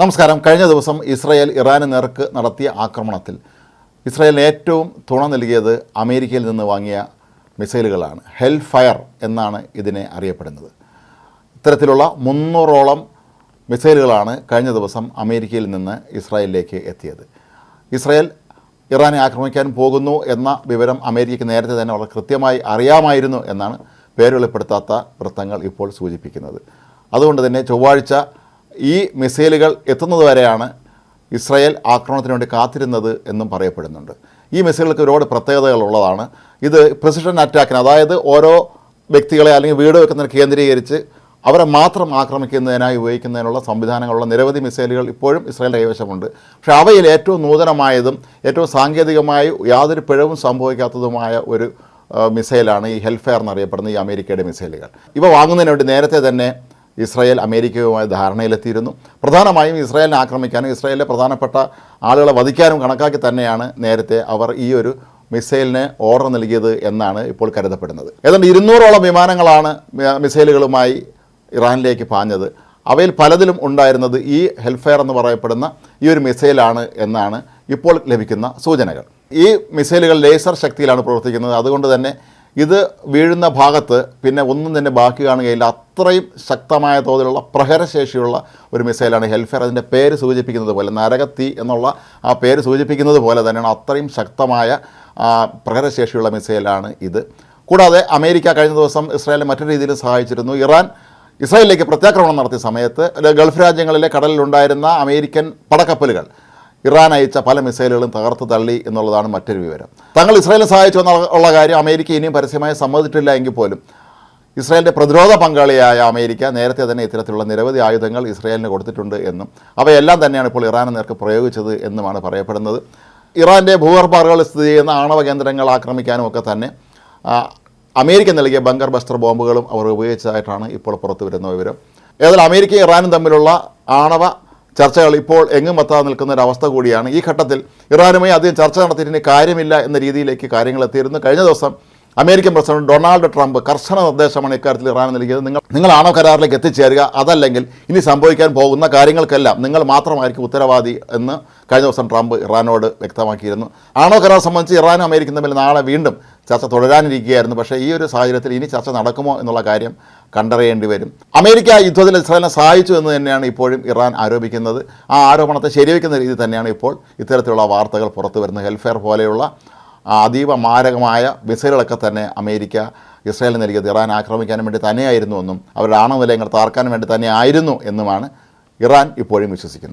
നമസ്കാരം. കഴിഞ്ഞ ദിവസം ഇസ്രായേൽ ഇറാന് നേർക്ക് നടത്തിയ ആക്രമണത്തിൽ ഇസ്രായേലിന് ഏറ്റവും തുണ നൽകിയത് അമേരിക്കയിൽ നിന്ന് വാങ്ങിയ മിസൈലുകളാണ്. ഹെൽ ഫയർ എന്നാണ് ഇതിനെ അറിയപ്പെടുന്നത്. ഇത്തരത്തിലുള്ള മുന്നൂറോളം മിസൈലുകളാണ് കഴിഞ്ഞ ദിവസം അമേരിക്കയിൽ നിന്ന് ഇസ്രായേലിലേക്ക് എത്തിയത്. ഇസ്രായേൽ ഇറാനെ ആക്രമിക്കാൻ പോകുന്നു എന്ന വിവരം അമേരിക്കയ്ക്ക് നേരത്തെ തന്നെ വളരെ കൃത്യമായി അറിയാമായിരുന്നു എന്നാണ് പേര് വെളിപ്പെടുത്താത്ത വൃത്തങ്ങൾ ഇപ്പോൾ സൂചിപ്പിക്കുന്നത്. അതുകൊണ്ട് തന്നെ ചൊവ്വാഴ്ച ഈ മിസൈലുകൾ എത്തുന്നതുവരെയാണ് ഇസ്രായേൽ ആക്രമണത്തിന് വേണ്ടി കാത്തിരുന്നത് എന്നും പറയപ്പെടുന്നുണ്ട്. ഈ മിസൈലുകൾക്ക് ഒരുപാട് പ്രത്യേകതകൾ ഉള്ളതാണ്. ഇത് പ്രസിഷൻ അറ്റാക്കിന് അതായത് ഓരോ വ്യക്തികളെ അല്ലെങ്കിൽ വീട് വെക്കുന്നതിന് കേന്ദ്രീകരിച്ച് അവരെ മാത്രം ആക്രമിക്കുന്നതിനായി ഉപയോഗിക്കുന്നതിനുള്ള സംവിധാനങ്ങളുള്ള നിരവധി മിസൈലുകൾ ഇപ്പോഴും ഇസ്രായേലിന്റെ കൈവശമുണ്ട്. പക്ഷേ അവയിൽ ഏറ്റവും നൂതനമായതും ഏറ്റവും സാങ്കേതികമായി യാതൊരു പിഴവും സംഭവിക്കാത്തതുമായ ഒരു മിസൈലാണ് ഈ ഹെൽഫെയർ എന്നറിയപ്പെടുന്ന ഈ അമേരിക്കയുടെ മിസൈലുകൾ. ഇവ വാങ്ങുന്നതിന് വേണ്ടി നേരത്തെ തന്നെ ഇസ്രായേൽ അമേരിക്കയുമായി ധാരണയിലെത്തിയിരുന്നു. പ്രധാനമായും ഇസ്രായേലിനെ ആക്രമിക്കാനും ഇസ്രായേലിലെ പ്രധാനപ്പെട്ട ആളുകളെ വധിക്കാനും കണക്കാക്കി തന്നെയാണ് നേരത്തെ അവർ ഈ ഒരു മിസൈലിന് ഓർഡർ നൽകിയത് എന്നാണ് ഇപ്പോൾ കരുതപ്പെടുന്നത്. ഏതാണ്ട് ഇരുന്നൂറോളം വിമാനങ്ങളാണ് മിസൈലുകളുമായി ഇറാനിലേക്ക് പാഞ്ഞത്. അവയിൽ പലതിലും ഉണ്ടായിരുന്നത് ഈ ഹെൽഫെയർ എന്ന് പറയപ്പെടുന്ന ഈ ഒരു മിസൈലാണ് എന്നാണ് ഇപ്പോൾ ലഭിക്കുന്ന സൂചനകൾ. ഈ മിസൈലുകൾ ലേസർ ശക്തിയിലാണ് പ്രവർത്തിക്കുന്നത്. അതുകൊണ്ട് തന്നെ ഇത് വീഴുന്ന ഭാഗത്ത് പിന്നെ ഒന്നും തന്നെ ബാക്കി കാണുകയില്ല. അത്രയും ശക്തമായ തോതിലുള്ള പ്രഹരശേഷിയുള്ള ഒരു മിസൈലാണ് ഹെൽഫെയർ അതിന്റെ പേര് സൂചിപ്പിക്കുന്നത് പോലെ നരകത്തി എന്നുള്ള ആ പേര് സൂചിപ്പിക്കുന്നത് പോലെ തന്നെയാണ് അത്രയും ശക്തമായ പ്രഹരശേഷിയുള്ള മിസൈലാണ് ഇത്. കൂടാതെ അമേരിക്ക കഴിഞ്ഞ ദിവസം ഇസ്രായേലിനെ മറ്റൊരു രീതിയിൽ സഹായിച്ചിരുന്നു. ഇറാൻ ഇസ്രായേലിലേക്ക് പ്രത്യാക്രമണം നടത്തിയ സമയത്ത് ഗൾഫ് രാജ്യങ്ങളിലെ കടലിലുണ്ടായിരുന്ന അമേരിക്കൻ പടക്കപ്പലുകൾ ഇറാൻ അയച്ച പല മിസൈലുകളും തകർത്ത് തള്ളി എന്നുള്ളതാണ് മറ്റൊരു വിവരം. തങ്ങൾ ഇസ്രായേലിനെ സഹായിച്ചു എന്നുള്ള കാര്യം അമേരിക്ക ഇനിയും പരസ്യമായി സമ്മതിച്ചിട്ടില്ല എങ്കിൽ പോലും ഇസ്രായേലിന്റെ പ്രതിരോധ പങ്കാളിയായ അമേരിക്ക നേരത്തെ തന്നെ ഇത്തരത്തിലുള്ള നിരവധി ആയുധങ്ങൾ ഇസ്രായേലിന് കൊടുത്തിട്ടുണ്ട് എന്നും അവയെല്ലാം തന്നെയാണ് ഇപ്പോൾ ഇറാൻ നേർക്ക് പ്രയോഗിച്ചത് എന്നുമാണ് പറയപ്പെടുന്നത്. ഇറാന്റെ ഭൂഗർഭാറുകൾ സ്ഥിതി ചെയ്യുന്ന ആണവ കേന്ദ്രങ്ങൾ ആക്രമിക്കാനും ഒക്കെ തന്നെ അമേരിക്ക നൽകിയ ബങ്കർ ബസ്റ്റർ ബോംബുകളും അവർ ഉപയോഗിച്ചതായിട്ടാണ് ഇപ്പോൾ പുറത്തു വരുന്ന വിവരം. ഏതായാലും അമേരിക്കയും ഇറാനും തമ്മിലുള്ള ആണവ ചർച്ചകൾ ഇപ്പോൾ എങ്ങും എത്താതെ നിൽക്കുന്ന ഒരു അവസ്ഥ കൂടിയാണ്. ഈ ഘട്ടത്തിൽ ഇറാനുമായി അധികം ചർച്ച നടത്തിയതിന് കാര്യമില്ല എന്ന രീതിയിലേക്ക് കാര്യങ്ങൾ എത്തിയിരുന്നു. കഴിഞ്ഞ ദിവസം അമേരിക്കൻ പ്രസിഡന്റ് ഡൊണാൾഡ് ട്രംപ് കർശന നിർദ്ദേശമാണ് ഇക്കാര്യത്തിൽ ഇറാൻ നൽകിയത്. നിങ്ങൾ നിങ്ങൾ കരാറിലേക്ക് എത്തിച്ചേരുക? അതല്ലെങ്കിൽ ഇനി സംഭവിക്കാൻ പോകുന്ന കാര്യങ്ങൾക്കെല്ലാം നിങ്ങൾ മാത്രമായിരിക്കും ഉത്തരവാദി എന്ന് കഴിഞ്ഞ ദിവസം ട്രംപ് ഇറാനോട് വ്യക്തമാക്കിയിരുന്നു. ആണോ കരാർ സംബന്ധിച്ച് ഇറാനും അമേരിക്കയും തമ്മിൽ നാളെ വീണ്ടും ചർച്ച തുടരാനിരിക്കുകയായിരുന്നു. പക്ഷേ ഈ ഒരു സാഹചര്യത്തിൽ ഇനി ചർച്ച നടക്കുമോ എന്നുള്ള കാര്യം കണ്ടറിയേണ്ടി വരും. അമേരിക്ക യുദ്ധത്തിൽ ഇസ്രായേലിനെ സഹായിച്ചു എന്ന് തന്നെയാണ് ഇപ്പോഴും ഇറാൻ ആരോപിക്കുന്നത്. ആ ആരോപണത്തെ ശരിവെക്കുന്ന രീതി തന്നെയാണ് ഇപ്പോൾ ഇത്തരത്തിലുള്ള വാർത്തകൾ പുറത്തു വരുന്നത് ഹെൽഫെയർ പോലെയുള്ള അതീവ മാരകമായ മിസൈലുകളൊക്കെ തന്നെ അമേരിക്ക ഇസ്രായേലിന് നൽകിയത്. ഇറാൻ ആക്രമിക്കാനും വേണ്ടി തന്നെയായിരുന്നു എന്നും അവരുടെ ആണവ നിലയങ്ങൾ താർക്കാനും വേണ്ടി തന്നെയായിരുന്നു എന്നുമാണ് ഇറാൻ ഇപ്പോഴും വിശ്വസിക്കുന്നത്.